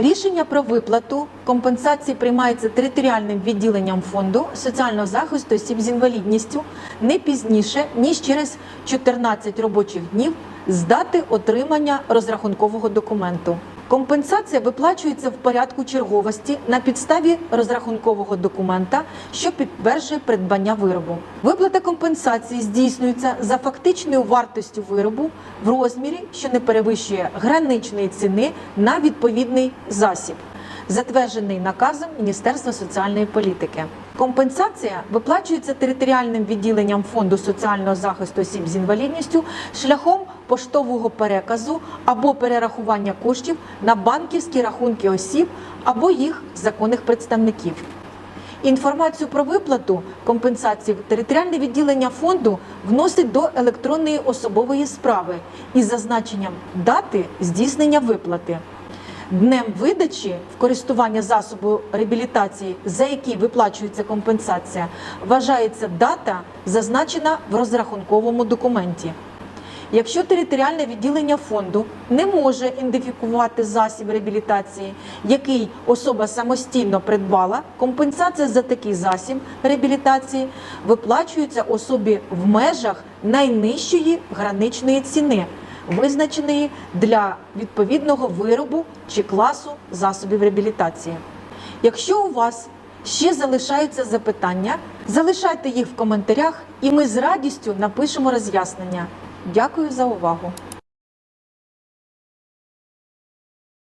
Рішення про виплату компенсації приймається територіальним відділенням фонду соціального захисту осіб з інвалідністю не пізніше ніж через 14 робочих днів з дати отримання розрахункового документу. Компенсація виплачується в порядку черговості на підставі розрахункового документа, що підтверджує придбання виробу. Виплата компенсації здійснюється за фактичною вартістю виробу в розмірі, що не перевищує граничної ціни на відповідний засіб, затверджений наказом Міністерства соціальної політики. Компенсація виплачується територіальним відділенням фонду соціального захисту осіб з інвалідністю шляхом поштового переказу або перерахування коштів на банківські рахунки осіб або їх законних представників. Інформацію про виплату компенсації в територіальне відділення фонду вносить до електронної особової справи із зазначенням дати здійснення виплати. Днем видачі в користування засобу реабілітації, за який виплачується компенсація, вважається дата, зазначена в розрахунковому документі. Якщо територіальне відділення фонду не може ідентифікувати засіб реабілітації, який особа самостійно придбала, компенсація за такий засіб реабілітації виплачується особі в межах найнижчої граничної ціни, визначеної для відповідного виробу чи класу засобів реабілітації. Якщо у вас ще залишаються запитання, залишайте їх в коментарях, і ми з радістю напишемо роз'яснення. Дякую за увагу.